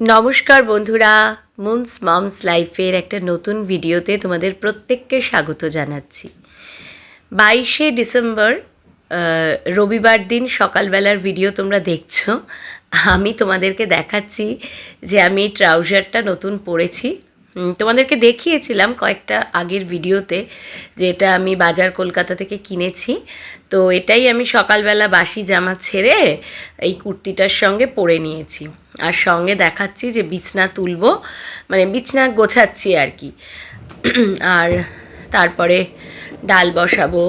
নমস্কার বন্ধুরা moons mum's লাইফের একটা নতুন ভিডিওতে তোমাদের প্রত্যেককে স্বাগত জানাচ্ছি। বাইশে ডিসেম্বর রবিবার দিন সকালবেলার ভিডিও তোমরা দেখছ। আমি তোমাদেরকে দেখাচ্ছি যে আমি ট্রাউজারটা নতুন পরেছি। তোমাদেরকে দেখিয়েছিলাম কয়েকটা আগের ভিডিওতে যে এটা আমি বাজার কলকাতা থেকে কিনেছি। তো এটাই আমি সকালবেলা বাসি জামা ছেড়ে এই কুর্তিটার সঙ্গে পরে নিয়েছি। আর সঙ্গে দেখাচ্ছি যে বিছনা তুলবো মানে বিছনা গোছাচ্ছি আর কি। আর তারপরে ডাল বসাবো,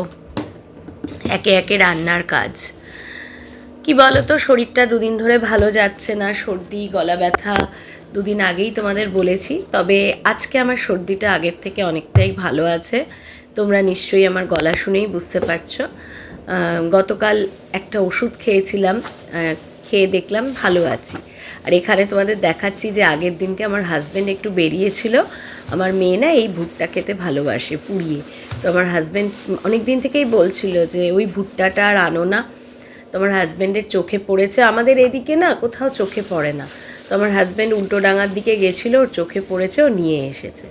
একে একে রান্নার কাজ। কি বলো তো শরীরটা দুদিন ধরে ভালো যাচ্ছে না, সর্দি, গলা ব্যথা দুদিন আগেই তোমাদের বলেছি, তবে আজকে আমার সর্দিটা আগের থেকে অনেকটাই ভালো আছে। তোমরা নিশ্চয়ই আমার গলা শুনেই বুঝতে পারছ। গতকাল একটা ওষুধ খেয়েছিলাম খেয়ে দেখলাম ভালো আছি। আর এখানে তোমাদের দেখাচ্ছি যে আগের দিনকে আমার হাজব্যান্ড একটু বেরিয়েছিল। আমার মেয়ে না এই ভুট্টা খেতে ভালোবাসে, পুড়িয়ে। তো আমার হাজব্যান্ড অনেক দিন থেকেই বলছিল যে, ওই ভুট্টাটা আর আনো না। তোমার হাজব্যান্ডের চোখে পড়েছে। আমাদের এদিকে না কোথাও চোখে পড়ে না। তো আমার হাজব্যান্ড উল্টো ডাঙার দিকে গেছিল, ওর চোখে পড়েছে, ও নিয়ে এসেছে।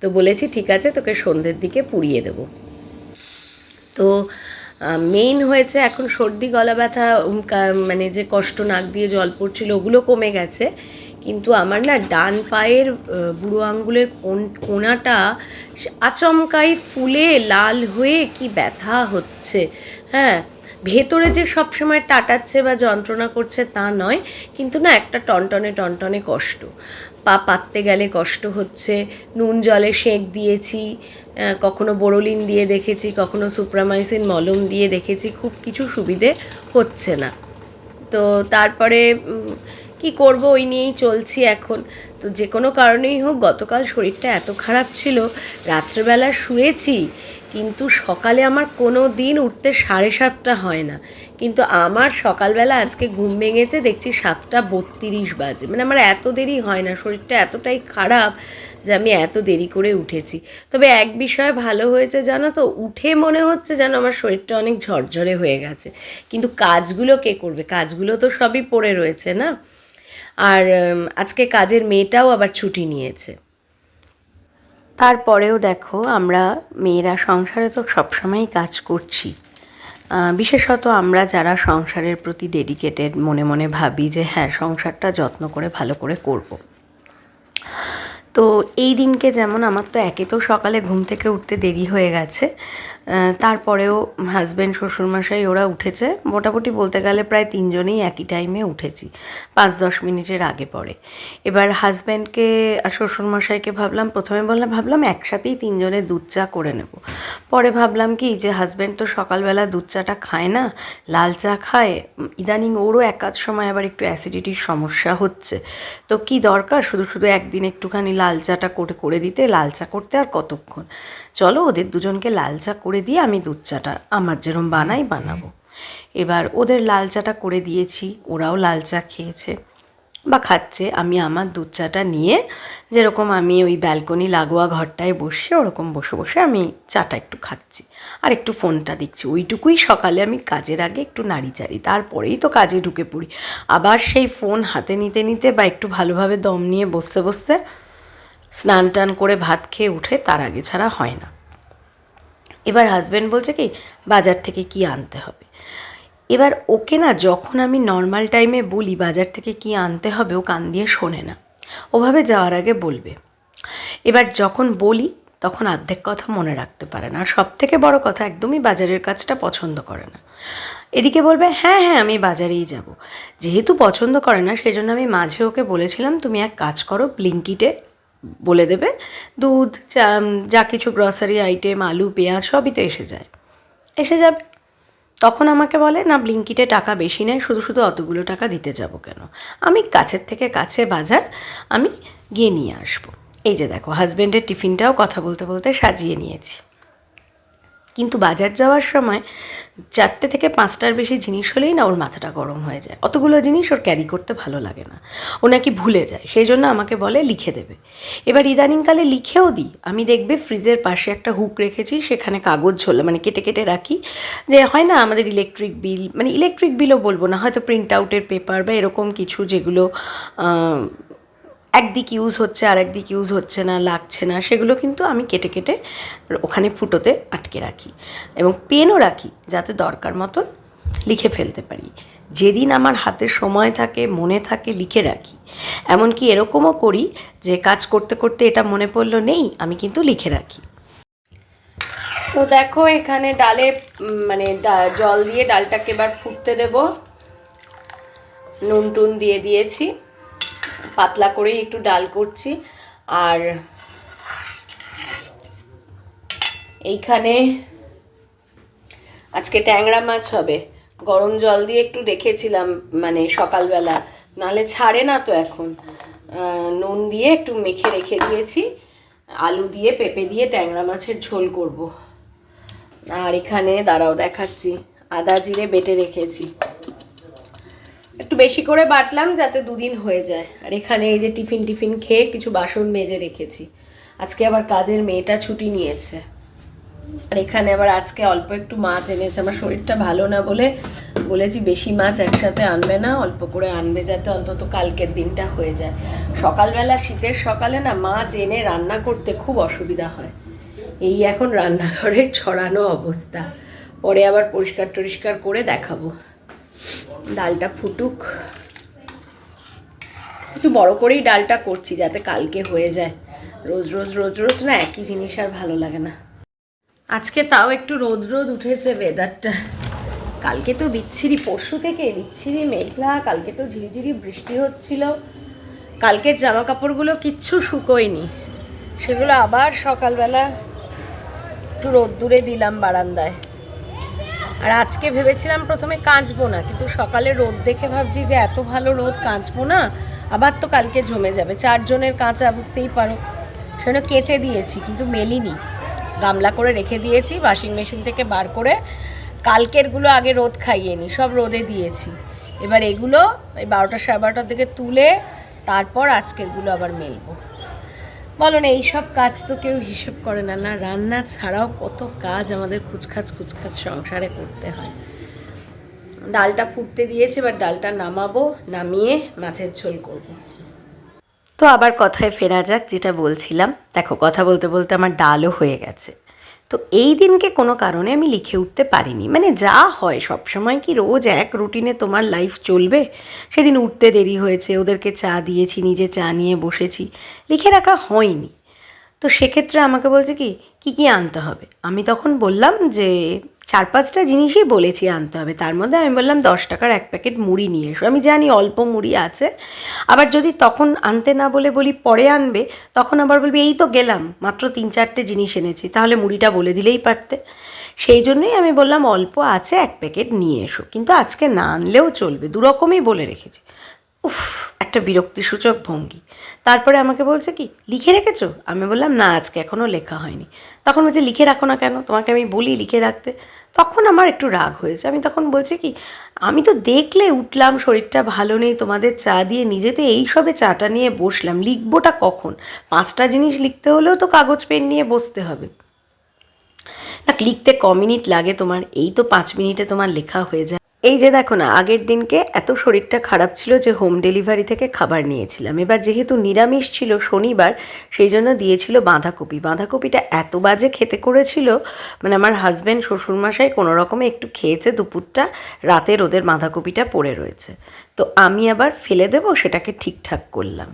তো বলেছি, ঠিক আছে, তোকে সন্ধ্যের দিকে পুড়িয়ে দেবো। তো মেইন হয়েছে এখন সর্দি, গলা ব্যথা মানে যে কষ্ট, নাক দিয়ে জল পড়ছিল, ওগুলো কমে গেছে। কিন্তু আমার না ডান পায়ের বুড়ো আঙ্গুলের কোন, কোনাটা আচমকাই ফুলে লাল হয়ে কি ব্যথা হচ্ছে। হ্যাঁ ভেতরে যে সবসময় টাটাচ্ছে বা যন্ত্রণা করছে তা নয়, কিন্তু না একটা টনটনে টনটনে কষ্ট। পা পাততে গেলে কষ্ট হচ্ছে, নুন জলে সেঁক দিয়েছি কখনো বোরোলিন দিয়ে দেখেছি, কখনো সুপ্রামাইসিন, মলম দিয়ে দেখেছি, খুব কিছু সুবিধে হচ্ছে না। তো তারপরে কি করব ওই নিয়েই চলছি এখন। তো যে কোনো কারণেই হোক, গতকাল শরীরটা এত খারাপ ছিল, রাত্রেবেলা শুয়েছি, কিন্তু সকালে আমার কোনো দিন উঠতে সাড়ে সাতটা হয় না। কিন্তু আমার সকালবেলা আজকে ঘুম ভেঙেছে, দেখছি সাতটা বত্রিশ বাজে। মানে আমার এত দেরি হয় না, শরীরটা এতটাই খারাপ যে আমি এত দেরি করে উঠেছি। তবে এক বিষয়ে ভালো হয়েছে জানো তো, উঠে মনে হচ্ছে যেন আমার শরীরটা অনেক ঝরঝরে হয়ে গেছে। কিন্তু কাজগুলো কে করবে? কাজগুলো তো সবই পড়ে রয়েছে না? আর আজকে কাজের মেয়েটাও আবার ছুটি নিয়েছে তারপরেও দেখো, আমরা মেয়েরা সংসারে তো সবসময়ই কাজ করছি বিশেষত আমরা যারা সংসারের প্রতি ডেডিকেটেড মনে মনে ভাবি যে হ্যাঁ সংসারটা যত্ন করে, ভালো করে করব। তো এই দিনকে যেমন আমার তো একে তো সকালে ঘুম থেকে উঠতে দেরি হয়ে গেছে তারপরেও হাজব্যান্ড শ্বশুরমশাই ওরা উঠেছে। মোটামুটি বলতে গেলে প্রায় তিনজনেই একই টাইমে উঠেছি। পাঁচ দশ মিনিটের আগে পরে। এবার হাজব্যান্ডকে আর শ্বশুরমশাইকে ভাবলাম, প্রথমে বললাম, ভাবলাম একসাথেই তিনজনের দুধ চা করে নেব। পরে ভাবলাম কি, যে হাজব্যান্ড তো সকালবেলা দুধ চাটা খায় না, লাল চা খায়, ইদানিং ওরও এক আধ সময় আবার একটু অ্যাসিডিটির সমস্যা হচ্ছে। তো কি দরকার? শুধু শুধু একদিন একটুখানি লাল চাটা করে করে দিতে, লাল চা করতে আর কতক্ষণ? চলো ওদের দুজনকে লাল চা করে দিয়ে আমি দুধ চাটা আমার যেরম বানাই বানাবো। এবার ওদের লাল চাটা করে দিয়েছি ওরাও লাল চা খেয়েছে বা খাচ্ছে। আমি আমার দুধ চাটা নিয়ে যেরকম আমি ওই ব্যালকনি লাগোয়া ঘরটায় বসে ওরকম বসে বসে আমি চাটা একটু খাচ্ছি আর একটু ফোনটা দেখছি। ওইটুকুই সকালে আমি কাজের আগে একটু নাড়ি চাড়ি তারপরেই তো কাজে ঢুকে পড়ি। আবার সেই ফোন হাতে নিতে নিতে বা একটু ভালোভাবে দম নিয়ে বসতে বসতে স্নান টান করে ভাত খেয়ে উঠে তার আগে ছাড়া হয় না। এবার হাজব্যান্ড বলছে কি, বাজার থেকে কি আনতে হবে? এবার ওকে না যখন আমি নর্মাল টাইমে বলি বাজার থেকে কি আনতে হবে, ও কান দিয়ে শোনে না। ওভাবে যাওয়ার আগে বলবে। এবার যখন বলি, তখন অর্ধেক কথা মনে রাখতে পারে না। আর সব থেকে বড় কথা, একদমই বাজারের কাজটা পছন্দ করে না। এদিকে বলবে হ্যাঁ হ্যাঁ আমি বাজারেই যাব। যেহেতু পছন্দ করে না সেই জন্য আমি মাঝে ওকে বলেছিলাম, তুমি এক কাজ করো ব্লিঙ্কিটে বলে দেবে। দুধ, চা যা কিছু গ্রসারি আইটেম আলু, পেঁয়াজ, সবই তো এসে যায়। এসে যাবে। তখন আমাকে বলে, না ব্লিঙ্কিটে টাকা বেশি নেয় শুধু শুধু অতগুলো টাকা দিতে যাব কেন? আমি কাছের থেকে কাছে বাজার, আমি গিয়ে নিয়ে আসব। এই যে দেখো হাজব্যান্ডের টিফিনটাও কথা বলতে বলতে সাজিয়ে নিয়েছি। কিন্তু বাজার যাওয়ার সময় চারটে থেকে পাঁচটার বেশি জিনিস হলেই না ওর মাথাটা গরম হয়ে যায়। অতগুলো জিনিস ওর ক্যারি করতে ভালো লাগে না। ও নাকি ভুলে যায়, সেই জন্য আমাকে বলে লিখে দেবে। এবার ইদানিংকালে লিখেও দিই। আমি দেখবে ফ্রিজের পাশে একটা হুক রেখেছি, সেখানে কাগজ ঝোলে মানে কেটে কেটে রাখি। যে হয় না আমাদের ইলেকট্রিক বিল মানে ইলেকট্রিক বিলও বলব না, হয়তো প্রিন্ট আউটের পেপার বা এরকম কিছু যেগুলো একদিক ইউজ হচ্ছে আর একদিক ইউজ হচ্ছে না, লাগছে না, সেগুলো কিন্তু আমি কেটে কেটে ওখানে ফুটোতে আটকে রাখি। এবং পেনও রাখি যাতে দরকার মতন লিখে ফেলতে পারি। যেদিন আমার হাতে সময় থাকে, মনে থাকে, লিখে রাখি। এমনকি এরকমও করি যে কাজ করতে করতে এটা মনে পড়ল, নেই, আমি কিন্তু লিখে রাখি। তো দেখো এখানে ডালে মানে জল দিয়ে ডালটাকে এবার ফুটতে দেব। নুন টুন দিয়ে দিয়েছি। পাতলা করেই একটু ডাল করছি। আর এইখানে আজকে ট্যাংরা মাছ হবে। গরম জল দিয়ে একটু রেখেছিলাম মানে সকালবেলা। নালে ছাড়ে না তো এখন। নুন দিয়ে একটু মেখে রেখে দিয়েছি। আলু দিয়ে, পেঁপে দিয়ে ট্যাংরা মাছের ঝোল করব। আর এখানে, দাঁড়াও দেখাচ্ছি। আদা জিরে বেটে রেখেছি। একটু বেশি করে বাটলাম যাতে দুদিন হয়ে যায়। আর এখানে এই যে টিফিন টিফিন খেয়ে কিছু বাসন মেজে রেখেছি। আজকে আবার কাজের মেয়েটা ছুটি নিয়েছে। আর এখানে আবার আজকে অল্প একটু মাছ এনেছে। আমার শরীরটা ভালো না বলে বলেছি বেশি মাছ একসাথে আনবে না, অল্প করে আনবে যাতে অন্তত কালকের দিনটা হয়ে যায়। সকালবেলা শীতের সকালে না মাছ এনে রান্না করতে খুব অসুবিধা হয়। এই এখন রান্নাঘরের ছড়ানো অবস্থা। পরে আবার পরিষ্কার টরিষ্কার করে দেখাবো। ডালটা ফুটুক। একটু বড় করেই ডালটা করছি যাতে কালকে হয়ে যায়। রোজ রোজ রোজ রোজ না একই জিনিস আর ভালো লাগে না। আজকে তাও একটু রোদ রোদ উঠেছে ওয়েদারটা কালকে তো বিচ্ছিরি, পরশু থেকে বিচ্ছিরি মেঘলা, কালকে তো ঝিরিঝিরি বৃষ্টি হচ্ছিল। কালকের জামা কাপড়গুলো কিচ্ছু শুকোয়নি। সেগুলো আবার সকালবেলা একটু রোদ্দুরে দিলাম বারান্দায়। আর আজকে ভেবেছিলাম প্রথমে কাঁচবো না, কিন্তু সকালে রোদ দেখে ভাবছি যে এত ভালো রোদ কাঁচবো না, আবার তো কালকে জমে যাবে। চারজনের কাঁচা বুঝতেই পারো। সেজন্য কেচে দিয়েছি, কিন্তু মেলিনি। গামলা করে রেখে দিয়েছি ওয়াশিং মেশিন থেকে বার করে কালকেরগুলো আগে রোদ খাইয়ে নি, সব রোদে দিয়েছি। এবার এগুলো এই বারোটা সাড়ে বারোটার দিকে তুলে তারপর আজকেরগুলো আবার মেলবো। বলো না, এইসব কাজ তো কেউ হিসেব করে না। না, রান্না ছাড়াও কত কাজ আমাদের কুচখাচ কুচখাচ সংসারে করতে হয়। ডালটা ফুটতে দিয়েছে, এবার ডালটা নামাবো, নামিয়ে মাছের ঝোল করব। তো আবার কথায় ফেরা যাক, যেটা বলছিলাম। দেখো, কথা বলতে বলতে আমার ডালও হয়ে গেছে। তো এই দিনকে কোনো কারণে আমি লিখে উঠতে পারিনি। মানে যা হয় সব সময় কি রোজ এক রুটিনে তোমার লাইফ চলবে? সেদিন উঠতে দেরি হয়েছে, ওদেরকে চা দিয়েছি, নিজে চা নিয়ে বসেছি, লিখে রাখা হয়নি। তো সেক্ষেত্রে আমাকে বলছে কি, কী কী আনতে হবে? আমি তখন বললাম যে চার পাঁচটা জিনিসই বলেছি আনতে হবে। তার মধ্যে আমি বললাম দশ টাকার এক প্যাকেট মুড়ি নিয়ে এসো। আমি জানি অল্প মুড়ি আছে। আবার যদি তখন আনতে না বলে বলি পরে আনবে, তখন আবার বলবি, এই তো গেলাম, মাত্র তিন চারটে জিনিস এনেছি। তাহলে মুড়িটা বলে দিলেই পারতে। সেই জন্যই আমি বললাম অল্প আছে, এক প্যাকেট নিয়ে এসো। কিন্তু আজকে না আনলেও চলবে, দুরকমই বলে রেখেছি। উফ, একটা বিরক্তিসূচক ভঙ্গি। তারপরে আমাকে বলছে কি, লিখে রেখেছো? আমি বললাম, না, আজকে এখনও লেখা হয়নি। তখন বলছে, লিখে রাখো না কেন? তোমাকে আমি বলি লিখে রাখতে। তখন আমার একটু রাগ হয়েছে। আমি তখন বলছি কি, আমি তো দেখলে উঠলাম, শরীরটা ভালো নেই, তোমাদের চা দিয়ে নিজে তো এই সবে চাটা নিয়ে বসলাম। লিখবোটা কখন? পাঁচটা জিনিস লিখতে হলেও তো কাগজ, পেন নিয়ে বসতে হবে। না লিখতে ক মিনিট লাগে তোমার? এই তো পাঁচ মিনিটে তোমার লেখা হয়ে যায়। এই যে দেখো না, আগের দিনকে এত শরীরটা খারাপ ছিল যে হোম ডেলিভারি থেকে খাবার নিয়েছিলাম। এবার যেহেতু নিরামিষ ছিল শনিবার, সেই জন্য দিয়েছিল বাঁধাকপি। বাঁধাকপিটা এত বাজে খেতে করেছিল মানে আমার হাজব্যান্ড শ্বশুরমশাই কোনো রকমে একটু খেয়েছে দুপুরটা, রাতের ওদের বাঁধাকপিটা পড়ে রয়েছে। তো আমি আবার ফেলে দেবো, সেটাকে ঠিকঠাক করলাম।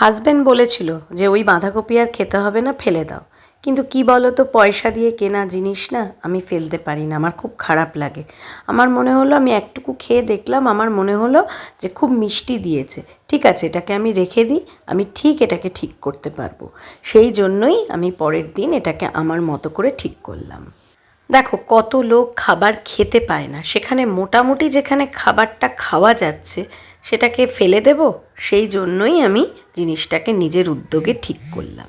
হাজব্যান্ড বলেছিল যে ওই বাঁধাকপি আর খেতে হবে না, ফেলে দাও। কিন্তু কি বলো তো পয়সা দিয়ে কেনা জিনিস না আমি ফেলতে পারি না, আমার খুব খারাপ লাগে। আমার মনে হলো আমি একটুকু খেয়ে দেখলাম, আমার মনে হলো যে খুব মিষ্টি দিয়েছে। ঠিক আছে, এটাকে আমি রেখে দিই, আমি ঠিক এটাকে ঠিক করতে পারব। সেই জন্যই আমি পরের দিন এটাকে আমার মতো করে ঠিক করলাম। দেখো, কত লোক খাবার খেতে পায় না। সেখানে মোটামুটি যেখানে খাবারটা খাওয়া যাচ্ছে সেটাকে ফেলে দেব? সেই জন্যই আমি জিনিসটাকে নিজের উদ্যোগে ঠিক করলাম।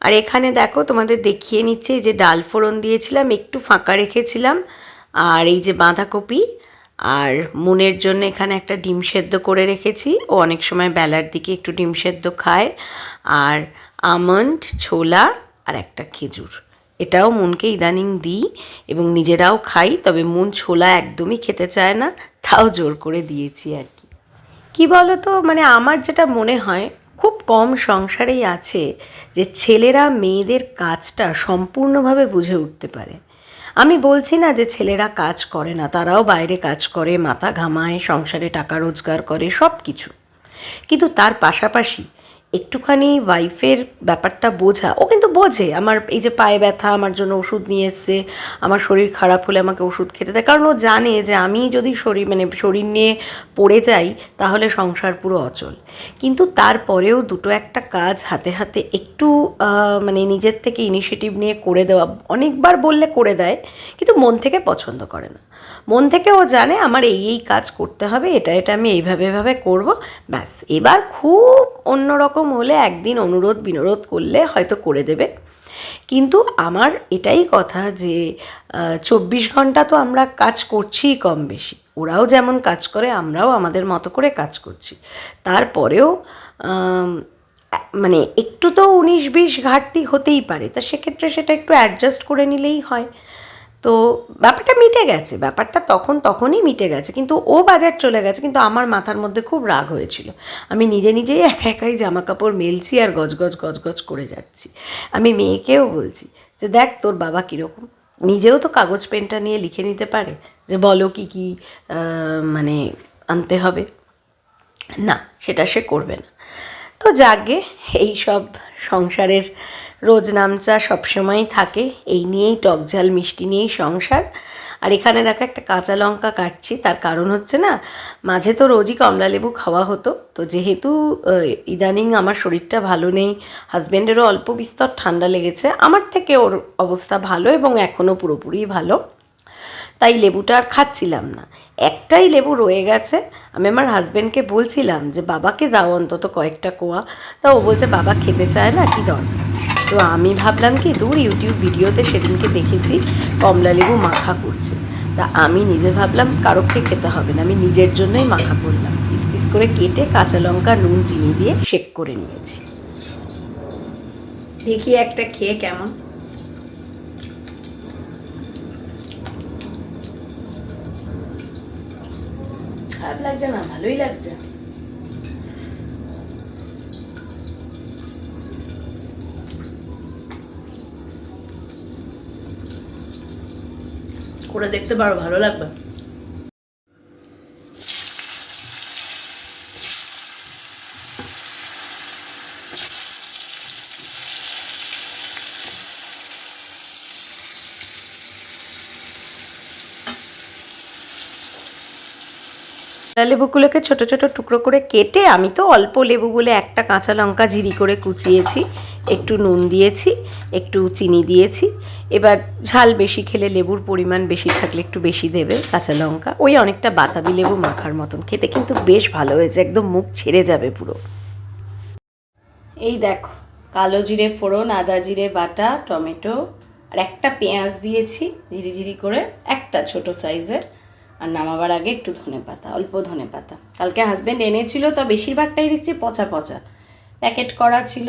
আর এখানে দেখো, তোমাদের দেখিয়ে নিচ্ছে এই যে ডাল ফোড়ন দিয়েছিলাম, একটু ফাঁকা রেখেছিলাম, আর এই যে বাঁধাকপি, আর মুনের জন্য এখানে একটা ডিম সেদ্ধ করে রেখেছি। ও অনেক সময় বেলার দিকে একটু ডিম সেদ্ধ খায়। আর আমন্ড, ছোলা আর একটা খেজুর। এটাও মনকে ইদানিং দিই এবং নিজেরাও খাই, তবে মন ছোলা একদমই খেতে চায় না, তাও জোর করে দিয়েছি আর কি। কি বলো তো মানে আমার যেটা মনে হয়, খুব কম সংসারেই আছে যে ছেলেরা মেয়েদের কাজটা সম্পূর্ণভাবে বুঝে উঠতে পারে। আমি বলছি না যে ছেলেরা কাজ করে না, তারাও বাইরে কাজ করে, মাথা ঘামায়, সংসারে টাকা রোজগার করে সব কিছু কিন্তু তার পাশাপাশি একটুখানি ওয়াইফের ব্যাপারটা বোঝা, ও কিন্তু বোঝে। আমার এই যে পায়ে ব্যথা, আমার জন্য ওষুধ নিয়ে এসছে, আমার শরীর খারাপ হলে আমাকে ওষুধ খেতে দেয়। কারণ ও জানে যে আমি যদি শরীর মানে শরীর নিয়ে পড়ে যাই, তাহলে সংসার পুরো অচল। কিন্তু তারপরেও দুটো একটা কাজ হাতে হাতে একটু মানে নিজের থেকে ইনিশিয়েটিভ নিয়ে করে দেওয়া, অনেকবার বললে করে দেয়, কিন্তু মন থেকে পছন্দ করে না। মন থেকে ও জানে আমার এই এই কাজ করতে হবে, এটা এটা আমি এইভাবে, এভাবে করব। ব্যাস, এবার খুব অন্যরকম হলে একদিন অনুরোধ, বিনোরোধ করলে হয়তো করে দেবে। কিন্তু আমার এটাই কথা যে চব্বিশ ঘণ্টা তো আমরা কাজ করছিই কম বেশি। ওরাও যেমন কাজ করে, আমরাও আমাদের মতো করে কাজ করছি। তারপরেও মানে একটু তো উনিশ বিশ ঘাটতি হতেই পারে, তা সেক্ষেত্রে সেটা একটু অ্যাডজাস্ট করে নিলেই হয়। তো ব্যাপারটা মিটে গেছে, ব্যাপারটা তখন তখনই মিটে গেছে, কিন্তু ও বাজার চলে গেছে, কিন্তু আমার মাথার মধ্যে খুব রাগ হয়েছিল। আমি নিজে নিজেই একা একাই জামা কাপড় মেলছি আর গজগজ গজগজ করে যাচ্ছি। আমি মেয়েকেও বলছি যে, দেখ তোর বাবা কীরকম? নিজেও তো কাগজ পেনটা নিয়ে লিখে নিতে পারে, যে বলো কি কি মানে আনতে হবে। না, সেটা সে করবে না। তো যাগে এই সব সংসারের রোজ নামচা সবসময়ই থাকে। এই নিয়েই টকঝাল মিষ্টি নিয়েই সংসার। আর এখানে দেখো একটা কাঁচা লঙ্কা কাটছি, তার কারণ হচ্ছে না, মাঝে তো রোজই কমলা লেবু খাওয়া হতো। তো যেহেতু ইদানিং আমার শরীরটা ভালো নেই হাজব্যান্ডেরও অল্প বিস্তর ঠান্ডা লেগেছে, আমার থেকে ওর অবস্থা ভালো এবং এখনও পুরোপুরি ভালো। তাই লেবুটা আর খাচ্ছিলাম না। একটাই লেবু রয়ে গেছে। আমি আমার হাজব্যান্ডকে বলছিলাম যে, বাবাকে দাও অন্তত কয়েকটা কোয়া। তা ও বলছে, বাবা খেতে চায় না, কি দরকার? তো আমি ভাবলাম কি, দূর ইউটিউব ভিডিওতে সেদিনকে দেখেছি কমলা লেবু মাখা করছে। তা আমি নিজে ভাবলাম কারোকে খেতে হবে না, আমি নিজের জন্যই মাখা করলাম। পিস পিস করে কেটে কাঁচা লঙ্কা, নুন, চিনি দিয়ে শেক করে নিয়েছি। দেখি একটা খেয়ে কেমন। খারাপ লাগছে না? ভালোই লাগছে। করে দেখতে পারো, ভালো লাগবে। লেবুগুলোকে ছোট ছোট টুকরো করে কেটে আমি তো অল্প লেবু বলে একটা কাঁচা লঙ্কা ঝিরি করে কুচিয়েছি। একটু নুন দিয়েছি, একটু চিনি দিয়েছি। এবার ঝাল বেশি খেলে লেবুর পরিমাণ বেশি থাকলে একটু বেশি দেবে কাঁচা লঙ্কা। ওই অনেকটা বাতাবি লেবু মাখার মতন। খেতে কিন্তু বেশ ভালো হয়েছে, একদম মুখ ছেড়ে যাবে পুরো। এই দেখো, কালো জিরে ফোড়ন, আদা জিরে বাটা, টমেটো, আর একটা পেঁয়াজ দিয়েছি ঝিরি ঝিরি করে, একটা ছোট সাইজের আর নামাবার আগে একটু ধনে পাতা, অল্প ধনে পাতা। কালকে হাজব্যান্ড এনেছিল, তা বেশিরভাগটাই দেখছি পচা পচা। প্যাকেট করা ছিল।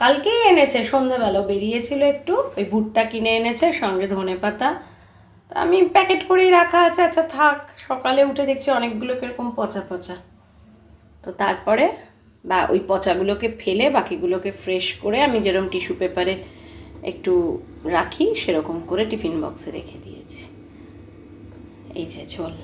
কালকেই এনেছে সন্ধ্যাবেলা বেরিয়েছিল একটু, ওই ভুট্টা কিনে এনেছে, সঙ্গে ধনে পাতা। তা আমি প্যাকেট করেই রাখা আছে আচ্ছা থাক। সকালে উঠে দেখছি অনেকগুলো কীরকম পচা পচা। তো তারপরে বা ওই পচাগুলোকে ফেলে, বাকিগুলোকে ফ্রেশ করে আমি যেরকম টিস্যু পেপারে একটু রাখি, সেরকম করে টিফিন বক্সে রেখে দিয়েছি। এই যে ঝোল।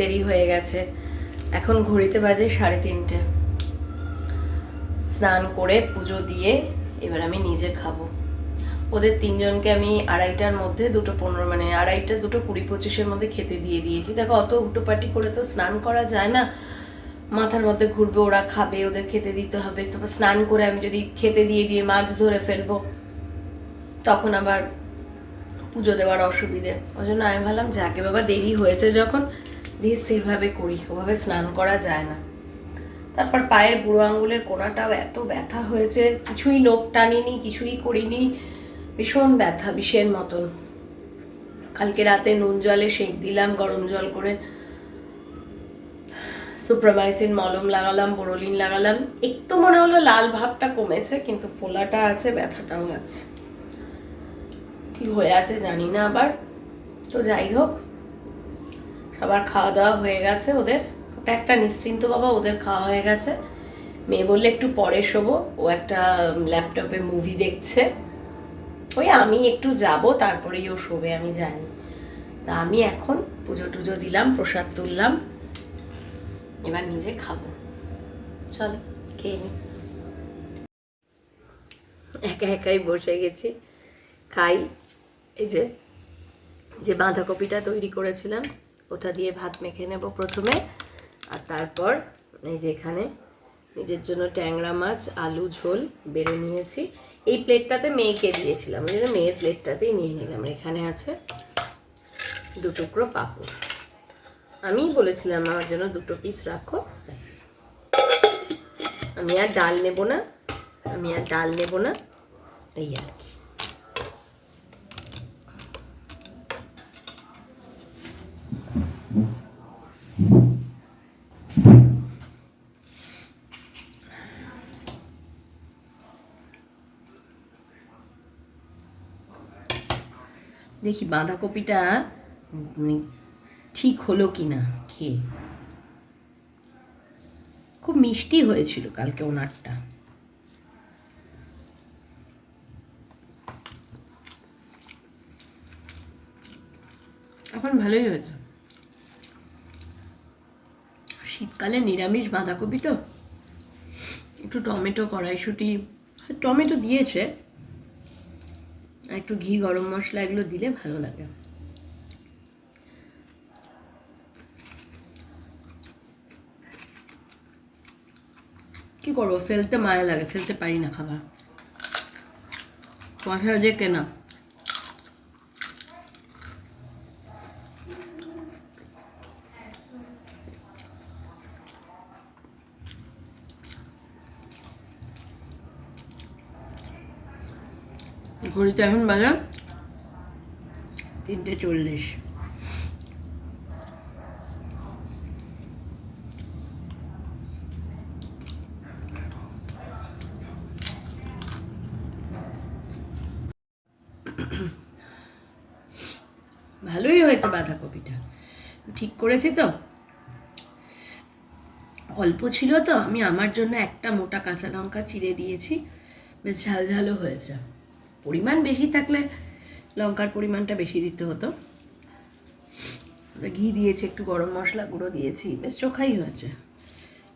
দেরি হয়ে গেছে। এখন ঘড়িতে বাজে সাড়ে তিনটে। স্নান করে পুজো দিয়ে এবার আমি নিজে খাব। ওদের তিনজনকে আমি আড়াইটার মধ্যে দুটো পনেরো মানে আড়াইটা দুটো কুড়ি পঁচিশের মধ্যে খেতে দিয়ে দিয়েছি। দেখো, অত হুটোপাটি করে তো স্নান করা যায় না। মাথার মধ্যে ঘুরবে, ওরা খাবে, ওদের খেতে দিতে হবে। তারপর স্নান করে আমি যদি খেতে দিয়ে দিয়ে মাছ ধরে ফেলব, তখন আবার পুজো দেওয়ার অসুবিধে। ওই জন্য আমি ভাবলাম, যাকে বাবা দেরি হয়েছে যখন ধীর স্থিরভাবে করি, ওভাবে স্নান করা যায় না। তারপর পায়ের বুড়ো আঙ্গুলের কোনাটাও এত ব্যথা হয়েছে, কিছুই নোখ টানিনি, কিছুই করিনি, ভীষণ ব্যথা বিষের মতন। কালকে রাতে নুন জলে সেঁক দিলাম, গরম জল করে। সুপ্রামাইসিন, মলম লাগালাম, বোরোলিন লাগালাম। একটু মনে হলো লাল ভাবটা কমেছে, কিন্তু ফোলাটা আছে, ব্যথাটাও আছে। কি হয়ে আছে জানি না আবার। তো যাই হোক সবার খাওয়া দাওয়া হয়ে গেছে ওদের। ওটা একটা নিশ্চিন্ত বাবা, ওদের খাওয়া হয়ে গেছে। মেয়ে বললে, একটু পরে শোবো। ও একটা ল্যাপটপে মুভি দেখছে। ওই আমি একটু যাব, তারপরেই ও শোবে, আমি জানি। তা আমি এখন পুজো টুজো দিলাম, প্রসাদ তুললাম। এবার নিজে খাব। চলো, খেয়ে নি। একা একাই বসে গেছি, খাই। এই যে যে বাঁধাকপিটা তৈরি করেছিলাম ওটা দিয়ে ভাত মেখে নেব প্রথমে। আর তারপর এই যে এখানে নিজের জন্য ট্যাংরা মাছ, আলু, ঝোল বেড়ে নিয়েছি। এই প্লেটটাতে মেয়েকে দিয়েছিলাম, ওই জন্য মেয়ের প্লেটটাতেই নিয়ে নিলাম। এখানে আছে দু টুকরো পাঁপড়। আমিই বলেছিলাম আমার জন্য দুটো পিস রাখো, ব্যাস। আমি আর ডাল নেব না, আমি আর ডাল নেব না, এই আর কি দেখি বাঁধাকপিটা মানে ঠিক হলো কি না খেয়ে। খুব মিষ্টি হয়েছিল কালকে ওনারটা। এখন ভালোই হয়েছে। শীতকালে নিরামিষ বাঁধাকপি তো। একটু টমেটো কড়াইশুটি টমেটো দিয়েছে একটু ঘি, গরম মশলা এগুলো দিলে ভালো লাগে। কি করব? ফেলতে মায়া লাগে, ফেলতে পারি না খাবার। পয়সা দিয়ে কেনা। ঘড়িতে এখন বাজা তিনটে চল্লিশ। ভালোই হয়েছে বাঁধাকপিটা। ঠিক করেছি তো? অল্প ছিল তো আমি আমার জন্য একটা মোটা কাঁচা লঙ্কা চিড়ে দিয়েছি। বেশ ঝাল ঝালও হয়েছে। পরিমাণ বেশি থাকলে লঙ্কার পরিমাণটা বেশি দিতে হতো। ঘি দিয়েছি, একটু গরম মশলা গুঁড়ো দিয়েছি। বেশ চোখাই হয়েছে।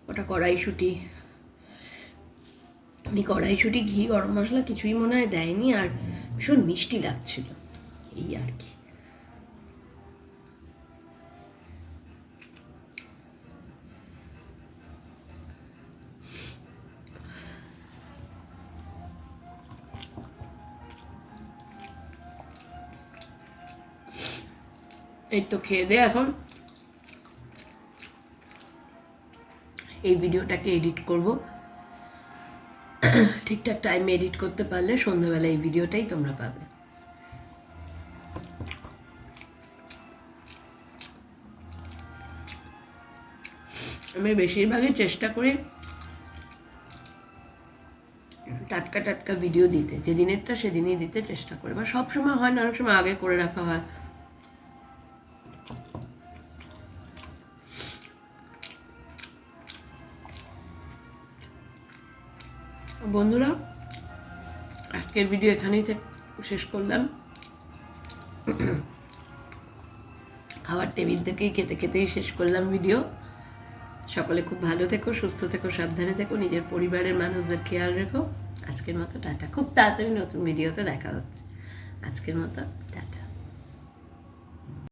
ওটা কড়াইশুটি। আমি কড়াইশুটি, ঘি, গরম মশলা কিছুই মনে হয় দেয়নি আর ভীষণ মিষ্টি লাগছিল। এই আর কি। এই তো খেয়ে দে এখন এই ভিডিওটাকে এডিট করব। ঠিকঠাক টাইমে এডিট করতে পারলে সন্ধ্যাবেলা এই ভিডিওটাই তোমরা পাবে। আমি বেশিরভাগই চেষ্টা করি টাটকা টাটকা ভিডিও দিতে। যেদিনেরটা সেদিনই দিতে চেষ্টা করি। বা সব সময় হয় না, অনেক সময় আগে করে রাখা হয়। বন্ধুরা, আজকের ভিডিও এখানেই শেষ করলাম। খাবার টেবিল থেকেই খেতে খেতেই শেষ করলাম ভিডিও সকলে খুব ভালো থেকো, সুস্থ থেকো, সাবধানে থেকো, নিজের পরিবারের মানুষদের খেয়াল রেখো। আজকের মতো টাটা। খুব তাড়াতাড়ি নতুন ভিডিওতে দেখা হচ্ছে। আজকের মতো টাটা।